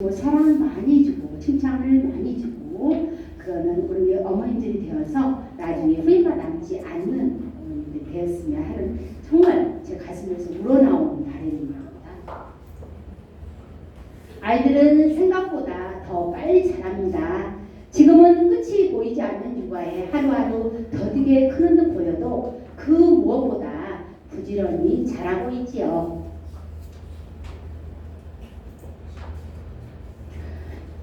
뭐 사랑 많이 주고 칭찬을 많이 주고 그거는 우리 어머님들이 되어서 나중에 후회가 남지 않는 어머님들이 되었으면 하는 정말 제 가슴에서 우러나오는 바람입니다. 아이들은 생각보다 더 빨리 자랍니다. 지금은 끝이 보이지 않는 육아에 하루하루 더디게 크는 듯 보여도 그 무엇보다 부지런히 자라고 있지요.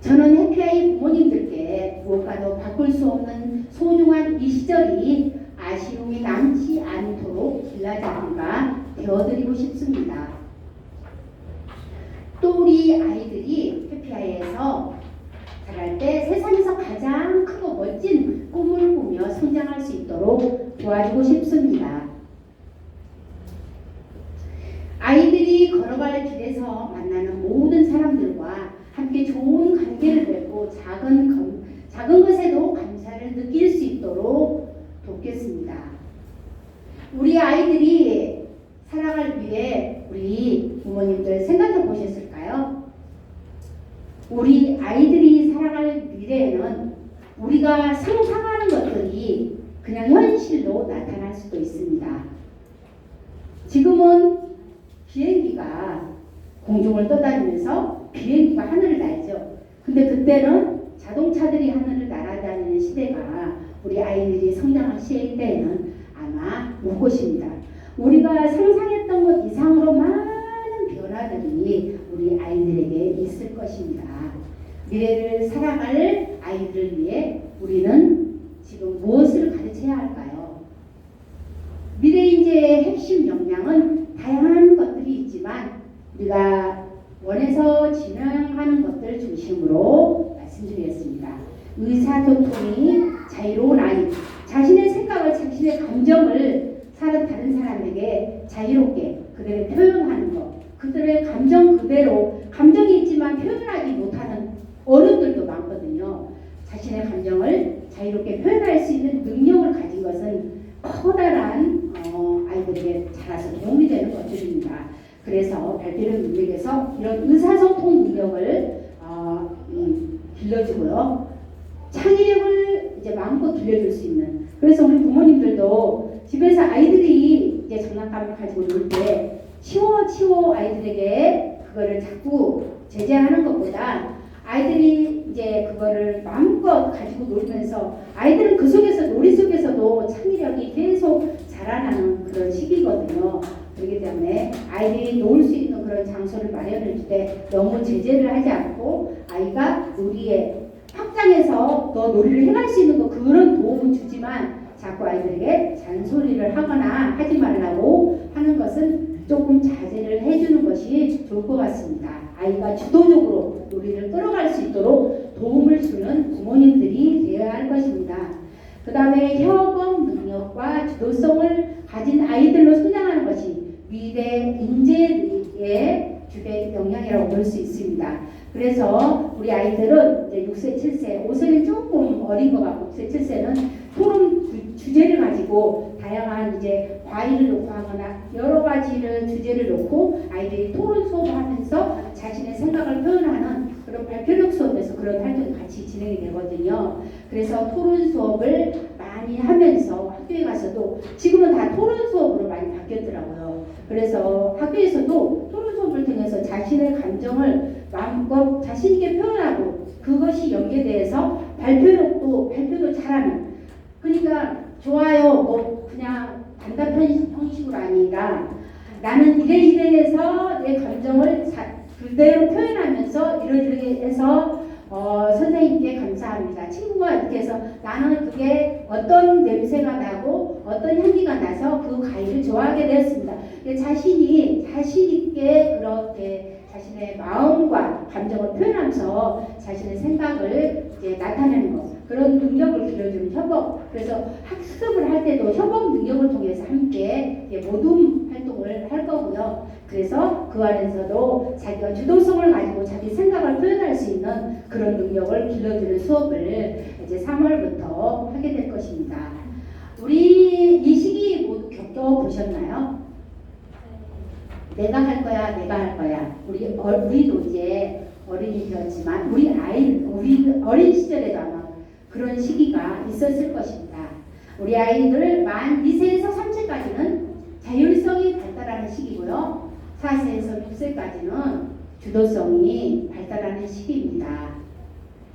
저는 해피아이 부모님들께 무엇과도 바꿀 수 없는 소중한 이 시절이 아쉬움이 남지 않도록 길라잡이가 되어드리고 싶습니다. 또 우리 아이들이 해피아이에서 자랄 때 세상에서 가장 크고 멋진 꿈을 꾸며 성장할 수 있도록 도와주고 싶습니다. 아이들이 걸어갈 길에서 만나는 모든 사람들과 함께 좋은 관계를 맺고 작은 감- 작은 것에도 감사를 느낄 수 있도록 돕겠습니다. 우리 아이들이 살아갈 미래 우리 부모님들 생각해 보셨을까요? 우리 아이들이 살아갈 미래에는 우리가 상상하는 것들이 그냥 현실로 나타날 수도 있습니다. 지금은 비행기가 공중을 떠다니면서 비행기가 하늘을 날죠. 근데 그때는 자동차들이 하늘을 날아다니는 시대가 우리 아이들이 성장할 시대에는 아마 올 것입니다. 우리가 상상했던 것 이상으로 많은 변화들이 우리 아이들에게 있을 것입니다. 미래를 살아갈 아이들을 위해 우리는 지금 무엇을 가르쳐야 할까요? 미래 인재의 핵심 역량은 다양한 것들이 있지만 우리가 원에서 진행하는 것들 중심으로 말씀드리겠습니다. 의사소통이 자유로운 아이, 자신의 생각을, 자신의 감정을 사는 다른 사람에게 자유롭게 그대로 표현하는 것, 그들의 감정 그대로 감정이 있지만 표현하지 못하는 어른들도 많거든요. 자신의 감정을 자유롭게 표현할 수 있는 능력을 가진 것은 커다란 어, 아이들에게 자라서 도움이 되는 것들입니다. 그래서 발표를 능력에서 이런 의사소통 능력을 어, 이, 길러주고요. 창의력을 이제 마음껏 길려줄 수 있는. 그래서 우리 부모님들도 집에서 아이들이 이제 장난감을 가지고 놀 때 치워 치워 아이들에게 그거를 자꾸 제재하는 것보다 아이들이 이제 그거를 마음껏 가지고 놀면서 아이들은 그 속에서 놀이 속에서도 창의력이 계속 자라나는 그런 시기거든요. 그렇기 때문에 아이들이 놀 수 있는 그런 장소를 마련해 줄때 너무 제재를 하지 않고 아이가 놀이에 확장해서 너 놀이를 해갈 수 있는 거 그런 도움을 주지만 자꾸 아이들에게 잔소리를 하거나 하지 말라고 하는 것은 조금 자제를 해주는 것이 좋을 것 같습니다. 아이가 주도적으로 놀이를 끌어갈 수 있도록 도움을 주는 부모님들이 되어야 할 것입니다. 그 다음에 협업 능력과 주도성을 가진 아이들로 성장 미래 인재의 주된 역량이라고 볼 수 있습니다. 그래서 우리 아이들은 이제 6세, 7세, 5세는 조금 어린 것 같고 6세, 7세는 토론 주- 주제를 가지고 다양한 이제 과일을 놓고 하거나 여러 가지를 주제를 놓고 아이들이 토론 수업을 하면서 자신의 생각을 표현하는 그런 발표력 수업에서 그런 활동이 같이 진행이 되거든요. 그래서 토론 수업을 많이 하면서 학교에 가서도 지금은 다 토론 수업으로 많이 바뀌었더라고요. 그래서 학교에서도 토론 수업을 통해서 자신의 감정을 마음껏 자신 있게 표현하고 그것이 연계돼서 발표력도 발표도 잘하는 그러니까 좋아요 뭐 그냥 단답한 형식으로 아니라 나는 이래 이래 해서 내 감정을 자, 그대로 표현하면서 이러이러게 해서 어, 선생님께 감사합니다. 친구가 이렇게 해서 나는 그게 어떤 냄새가 나고 어떤 향기가 나서 그 과일을 좋아하게 되었습니다. 자신이 자신 있게 그렇게 자신의 마음과 감정을 표현하면서 자신의 생각을 이제 나타내는 것 그런 능력을 길러주는 협업 그래서 학습을 할 때도 협업 능력을 통해서 함께 모둠 활동을 할 거고요. 그래서 그 안에서도 자기가 주도성을 가지고 자기 생각을 표현할 수 있는 그런 능력을 길러주는 수업을 이제 3월부터 하게 될 것입니다. 우리 이 시기 모두 겪어보셨나요? 내가 할 거야, 내가 할 거야. 우리 어, 우리도 이제 어른이 되었지만 우리 아이 우리 어린 시절에도 아마 그런 시기가 있었을 것입니다. 우리 아이들 만 2세에서 3세까지는 자율성이 발달하는 시기고요. 4세에서 6세까지는 주도성이 발달하는 시기입니다.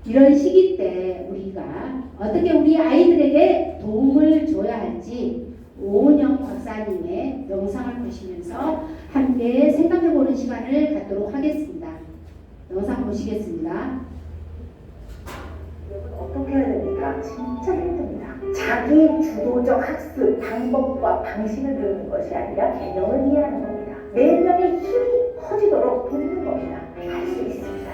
이런 시기 때 우리가 어떻게 우리 아이들에게 도움을 줘야 할지 오은영 박사님의 영상을 보시면서 함께 생각해 보는 시간을 갖도록 하겠습니다. 영상 보시겠습니다. 여러분 어떻게 해야 됩니까? 진짜 힘듭니다. 자기 주도적 학습 방법과 방식을 배우는 것이 아니라 개념을 이해하는 겁니다. 네 명의 힘이 커지도록 돕는 겁니다. 할 수 있습니다.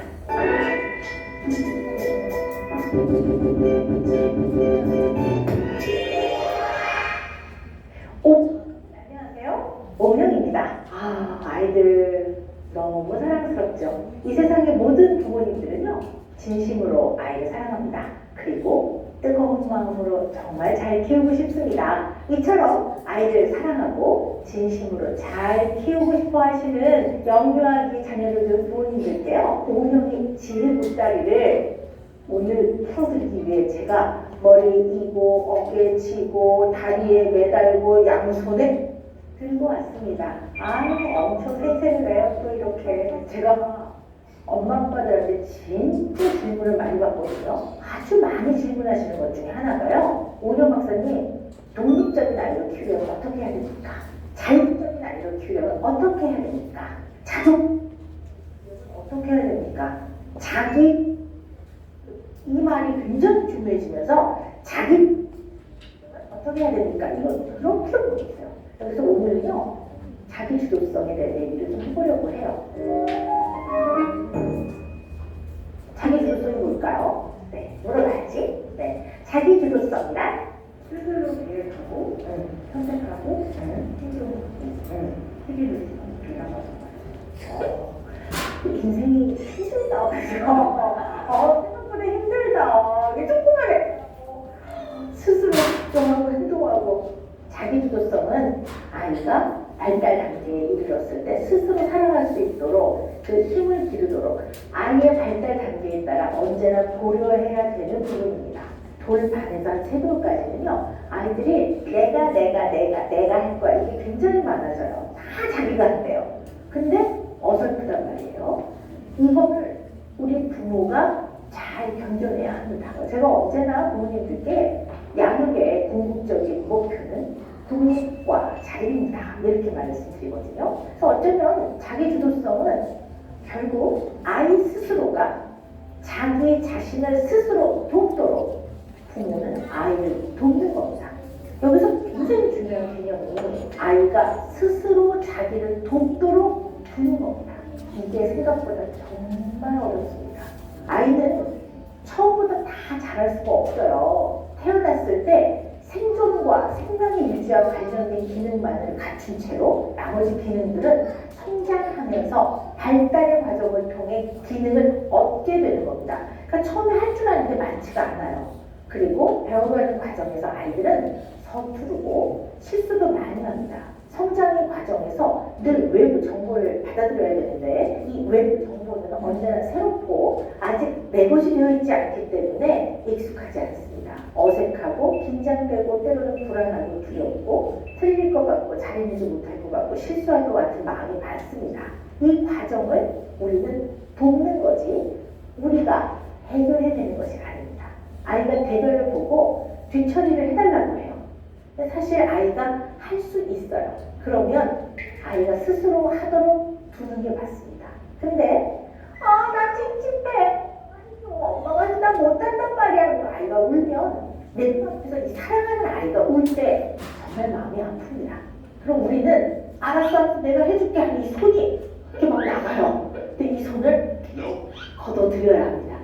사랑스럽죠. 이 세상의 모든 부모님들은요, 진심으로 아이를 사랑합니다. 그리고 뜨거운 마음으로 정말 잘 키우고 싶습니다. 이처럼 아이를 사랑하고 진심으로 잘 키우고 싶어 하시는 영유아기 자녀들 중 부모님들께요, 오명이 지혜 보따리를 오늘 풀어드리기 위해 제가 머리 이고 어깨에 치고 다리에 매달고 양손에 들고 왔습니다. 아 엄청 이렇게 제가 엄마 아빠들한테 진짜 질문을 많이 받거든요. 아주 많이 질문하시는 것 중에 하나가요. 오영 박사님 독립적인 아이를 키우려면 어떻게 해야 됩니까? 자율적인 아이를 키우려면 어떻게 해야 됩니까? 자동 어떻게 해야 됩니까? 자기 이 말이 굉장히 중요해지면서 자기 어떻게 해야 됩니까? 이거 그렇게 모르겠어요. 그래서 오늘은요 자기 주도성에 대해 얘기를 좀 해보려고 해요. 자기 주도성이 뭘까요? 네, 물어봐야지. 네, 자기 주도성이란 스스로 계획하고, 응, 선택하고, 응, 행동하고, 응, 책임을 지고, 어, 인생이 힘들다. 어, 생각보다 힘들다. 이게 조그만해. 스스로 걱정하고 행동하고 자기 주도성은 아이가 발달 단계에 이르렀을 때 스스로 살아갈 수 있도록 그 힘을 기르도록 아이의 발달 단계에 따라 언제나 고려해야 되는 부분입니다. 돌반에서 한 세도까지는요 아이들이 내가 내가 내가 내가 할 거야 이게 굉장히 많아져요. 다 자기가 한대요. 근데 어설프단 말이에요. 이거를 우리 부모가 잘 견뎌내야 합니다. 제가 언제나 부모님들께 양육의 궁극적인 목표는 독립과 자유입니다. 이렇게 말씀드리거든요. 그래서 어쩌면 자기 주도성은 결국 아이 스스로가 자기 자신을 스스로 돕도록 부모는 아이를 돕는 겁니다. 여기서 굉장히 중요한 개념이 아이가 스스로 자기를 돕도록 두는 겁니다. 이게 생각보다 정말 어렵습니다. 아이는 처음부터 다 잘할 수가 없어요. 태어났을 때 생존과 생명의 관련된 기능만을 갖춘 채로 나머지 기능들은 성장하면서 발달의 과정을 통해 기능을 얻게 되는 겁니다. 그러니까 처음에 할 줄 아는 게 많지가 않아요. 그리고 배워가는 과정에서 아이들은 서투르고 실수도 많이 합니다. 성장의 과정에서 늘 외부 정보를 받아들여야 되는데 이 외부 정보는 언제나 새롭고 되어 있지 않기 때문에 익숙하지 않습니다. 어색하고 긴장되고 때로는 불안하고 두렵고 틀릴 것 같고 잘해내지 못할 것 같고 실수할 것 같은 마음이 많습니다. 이 과정을 우리는 돕는 거지 우리가 해결해내는 것이 아닙니다. 아이가 대결을 보고 뒤처리를 해달라고 해요. 사실 아이가 할 수 있어요. 그러면 아이가 스스로 하도록 두는 게 맞습니다. 근데 아나 찝찝해. 아니 엄마가 나 못한단 말이야. 아이가 울면 내 눈앞에서 이 사랑하는 아이가 울 때 정말 마음이 아픕니다. 그럼 우리는 알았어 내가 해줄게 하는 이 손이 이렇게 막 나가요. 근데 이 손을 걷어들여야 합니다.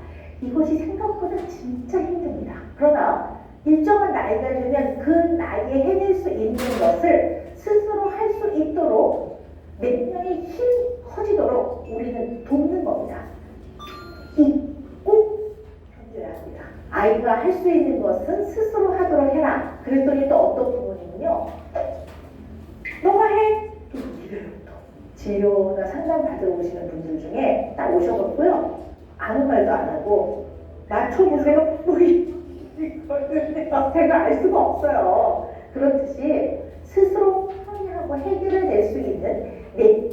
이것이 생각보다 진짜 힘듭니다. 그러나 일정한 나이가 되면 그 나이에 해낼 수 있는 것을 스스로 할 수 있도록 몇 명의 힘 커지도록 우리는 돕는 겁니다. 이꼭 견뎌야 합니다. 아이가 할 수 있는 것은 스스로 하도록 해라. 그랬더니 또 어떤 부모님은요. 너가 해. 또 이래요 또. 진료나 상담 받으러 오시는 분들 중에 딱 오셔갖고요. 아무 말도 안 하고 맞춰보세요. 뭐 알 수가 없어요. 그렇듯이 스스로 처리하고 해결해낼 수 있는 내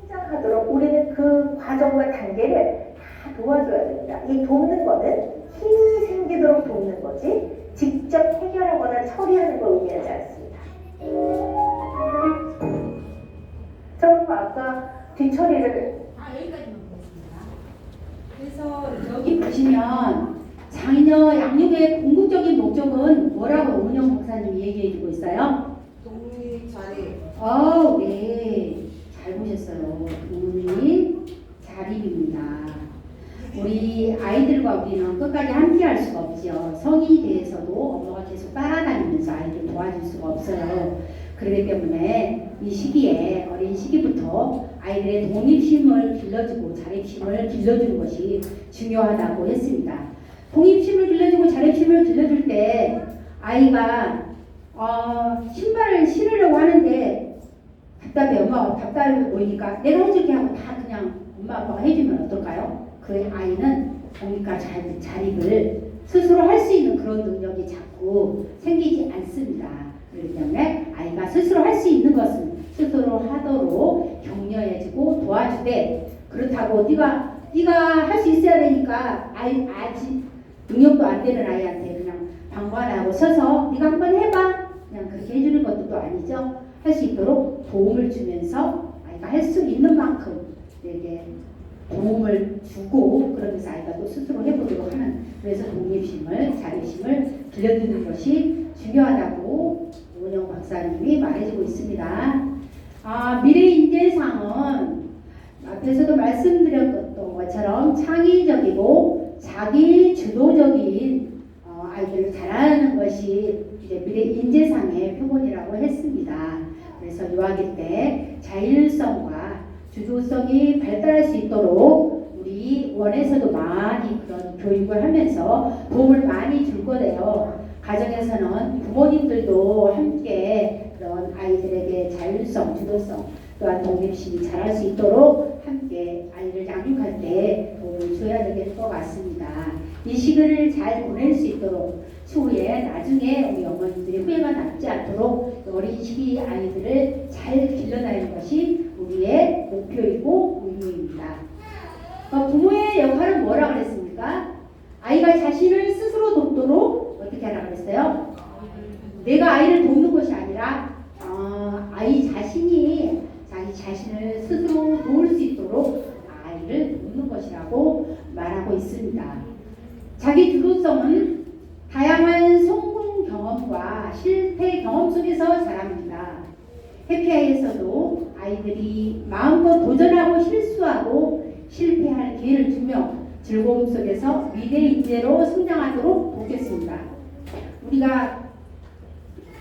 성장하도록 우리는 그 과정과 단계를 다 도와줘야 됩니다. 이 돕는 거는 힘이 생기도록 돕는 거지 직접 해결하거나 처리하는 걸 의미하지 않습니다. 저는 아까 뒤처리를 아, 여기까지만 보겠습니다. 그래서 여기 보시면 장녀 양육의 궁극적인 목적은 뭐라고 운영 목사님이 얘기해 주고 있어요? 독립 자리 어, 네. 잘 보셨어요. 독립 자립입니다. 우리 아이들과 우리는 끝까지 함께 할 수가 없죠. 성인이 대해서도 엄마가 계속 따라다니면서 아이들 도와줄 수가 없어요. 그렇기 때문에 이 시기에 어린 시기부터 아이들의 독립심을 길러주고 자립심을 길러주는 것이 중요하다고 했습니다. 독립심을 길러주고 자립심을 길러줄 때 아이가 어, 신발을 신으려고 하는데 답답해 엄마가 답답해 보이니까 내가 해줄게 하고 다 그냥 엄마 아빠가 해주면 어떨까요? 그 아이는 자- 자립을 스스로 할 수 있는 그런 능력이 자꾸 생기지 않습니다. 그렇기 때문에 아이가 스스로 할 수 있는 것은 스스로 하도록 격려해주고 도와주되 그렇다고 네가 네가 할 수 있어야 되니까 아이 아직 능력도 안 되는 아이한테 그냥 방관하고 서서 네가 한번 해봐 그냥 그렇게 해주는 것도 또 아니죠. 할 수 있도록 도움을 주면서 아이가 할 수 있는 만큼 내게 도움을 주고 그러면서 아이가 또 스스로 해보도록 하는 그래서 독립심을 자립심을 길러주는 것이 중요하다고 오은영 박사님이 말해주고 있습니다. 아, 미래 인재상은 앞에서도 말씀드렸던 것처럼 창의적이고 자기 주도적인 어, 아이들을 자라는 것이 이제 미래 인재상의 표본이라고 했습니다. 그래서 유아기 때 자율성과 주도성이 발달할 수 있도록 우리 원에서도 많이 그런 교육을 하면서 도움을 많이 줄 거예요. 가정에서는 부모님들도 함께 그런 아이들에게 자율성, 주도성 또한 독립심이 자랄 수 있도록 함께 아이를 양육할 때 도움을 줘야 될것 같습니다. 이 시기를 잘 보낼 수 있도록 추후에 나중에 우리 어머님들이 후회가 남지 않도록 어린 시기 아이들을 잘 길러나가는 것이 우리의 목표이고 의무입니다. 어, 부모의 역할은 뭐라고 그랬습니까? 아이가 자신을 스스로 돕도록 어떻게 하라고 그랬어요? 내가 아이를 돕는 것이 아니라 어, 아이 자신이 자기 자신을 스스로 도울 수 있도록 아이를 돕는 것이라고 말하고 있습니다. 자기 주도성은 다양한 성공 경험과 실패 경험 속에서 자랍니다. 해피아이에서도 아이들이 마음껏 도전하고 실수하고 실패할 기회를 주며 즐거움 속에서 미래 인재로 성장하도록 돕겠습니다. 우리가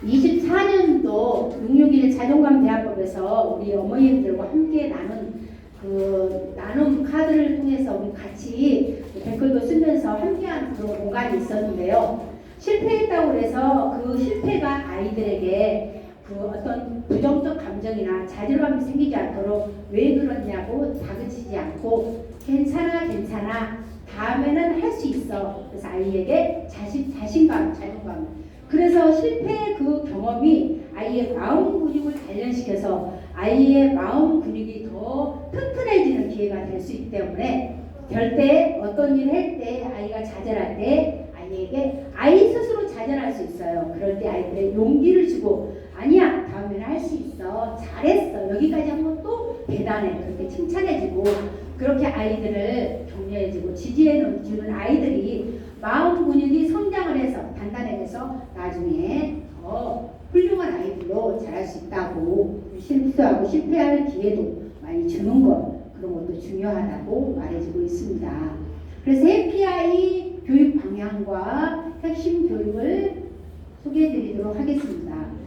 24년 도661 자존감 대화법에서 우리 어머님들과 함께 나눈 그 나눔 카드를 통해서 우리 같이 댓글도 쓰면서 함께한 그런 공간이 있었는데요. 실패했다고 해서 그 실패가 아이들에게 그 어떤 부정적 감정이나 자존감이 생기지 않도록 왜 그러냐고 다그치지 않고 괜찮아 괜찮아 다음에는 할 수 있어 그래서 아이에게 자신 자신감 자존감 그래서 실패의 그 경험이 아이의 마음 근육을 단련시켜서 아이의 마음 근육이 더 튼튼해지는 기회가 될 수 있기 때문에 절대 어떤 일을 할때 아이가 좌절할 때 아이에게 아이 스스로 좌절할 수 있어요. 그럴 때 아이들의 용기를 주고 아니야 다음에는 할 수 있어 잘했어 여기까지 한 것도 대단해 그렇게 칭찬해주고 그렇게 아이들을 격려해주고 지지해 주는 아이들이 마음 근육이 성장을 해서 단단해져서 나중에 더 훌륭한 아이들로 자랄 수 있다고 실수하고 실패할 기회도 많이 주는 것 그런 것도 중요하다고 말해주고 있습니다. 그래서 해피아이 교육 방향과 핵심 교육을 소개해드리도록 하겠습니다.